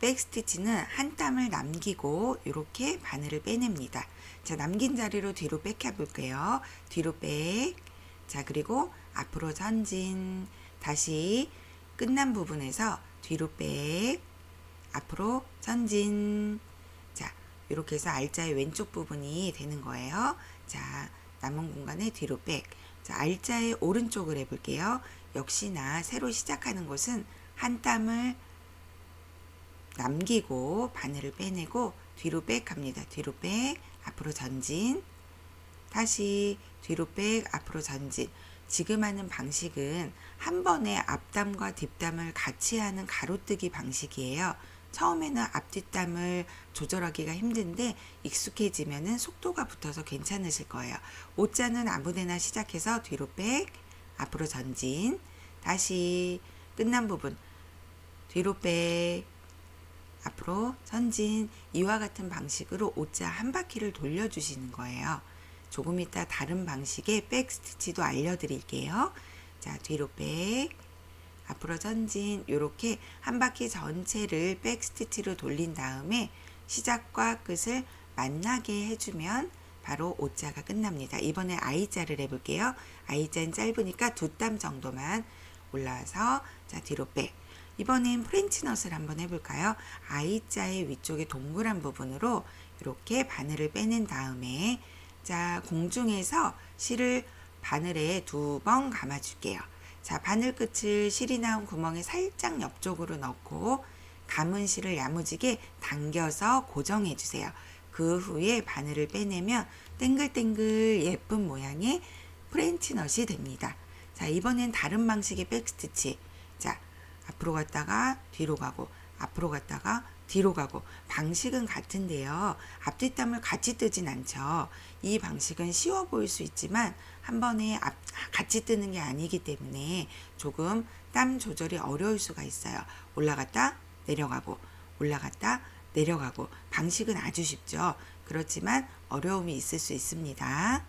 백스티치는 한 땀을 남기고 이렇게 바늘을 빼냅니다. 자, 남긴 자리로 뒤로 백해 볼게요. 뒤로 백. 자, 그리고 앞으로 전진. 다시 끝난 부분에서 뒤로 백. 앞으로 전진. 자, 이렇게 해서 알자의 왼쪽 부분이 되는 거예요. 자, 남은 공간에 뒤로 백. 자, 알자의 오른쪽을 해볼게요. 역시나 새로 시작하는 곳은 한 땀을 남기고 바늘을 빼내고 뒤로 백 합니다. 뒤로 백, 앞으로 전진. 다시 뒤로 백, 앞으로 전진. 지금 하는 방식은 한 번에 앞담과 뒷담을 같이 하는 가로뜨기 방식이에요. 처음에는 앞뒷담을 조절하기가 힘든데 익숙해지면은 속도가 붙어서 괜찮으실 거예요. 오자는 아무데나 시작해서 뒤로 백, 앞으로 전진. 다시 끝난 부분 뒤로 백, 앞으로 전진 이와 같은 방식으로 옷자 한 바퀴를 돌려주시는 거예요. 조금 이따 다른 방식의 백 스티치도 알려드릴게요. 자 뒤로 백 앞으로 전진 이렇게 한 바퀴 전체를 백 스티치로 돌린 다음에 시작과 끝을 만나게 해주면 바로 옷자가 끝납니다. 이번에 I자를 해볼게요. I자는 짧으니까 두 땀 정도만 올라와서 자 뒤로 백 이번엔 프렌치넛을 한번 해볼까요? I자의 위쪽에 동그란 부분으로 이렇게 바늘을 빼낸 다음에 자 공중에서 실을 바늘에 두 번 감아줄게요. 자 바늘 끝을 실이 나온 구멍에 살짝 옆쪽으로 넣고 감은 실을 야무지게 당겨서 고정해 주세요. 그 후에 바늘을 빼내면 땡글땡글 예쁜 모양의 프렌치넛이 됩니다. 자 이번엔 다른 방식의 백스티치 자 앞으로 갔다가 뒤로 가고 앞으로 갔다가 뒤로 가고 방식은 같은데요. 앞뒷담을 같이 뜨진 않죠. 이 방식은 쉬워 보일 수 있지만 한 번에 앞, 같이 뜨는 게 아니기 때문에 조금 땀 조절이 어려울 수가 있어요. 올라갔다 내려가고 올라갔다 내려가고 방식은 아주 쉽죠. 그렇지만 어려움이 있을 수 있습니다.